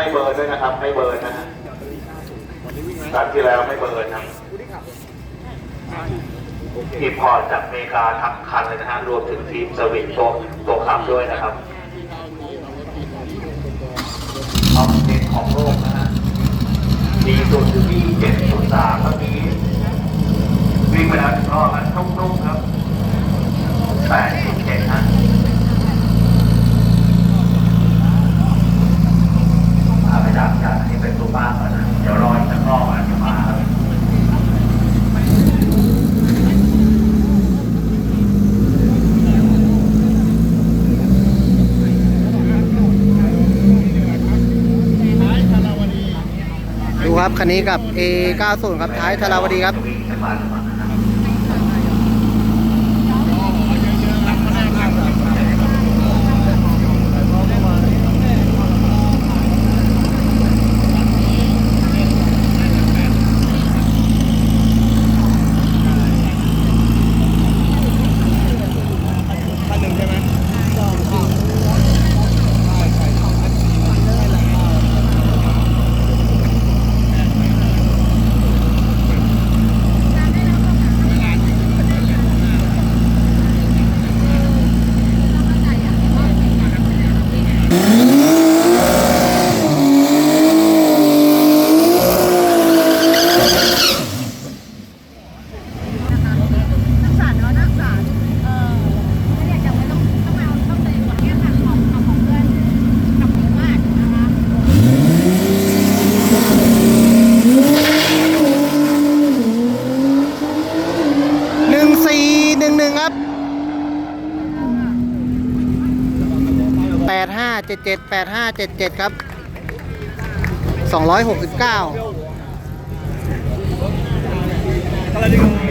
ไม่เบิร์นด้วยนะครับ ไม่เบิร์นนะฮะการที่แล้วไม่เบิร์นครับทีมพอร์ตจากอเมริกาทั้งคันเลยนะฮะรวมถึงทีมเซอร์วิสตัวตัวขับด้วยนะครับออฟเดตของโลกนะฮะดีสุดอยู่ที่7.3เมื่อกี้วิ่งไปแล้วรอบนั้นนุ่มๆครับ8.7ฮะ มาไปดับจากที่เป็นตัวบ้านก่อนนะ เดี๋ยวรออีกสักรอบอาจจะมาครับ ดู ครับคันนี้กับ A90 ครับท้ายธาราวดีครับวิ่งไปบ้านก่อนนะครับนักสารเนาะนักสารเออถ้าอยากจะไม่ต้องต้องเอาต้องใส่หัวแก้ผักของของของเพื่อนกับหมูมากนะคะ 1411 ครับ 8577 8577 ครับ 269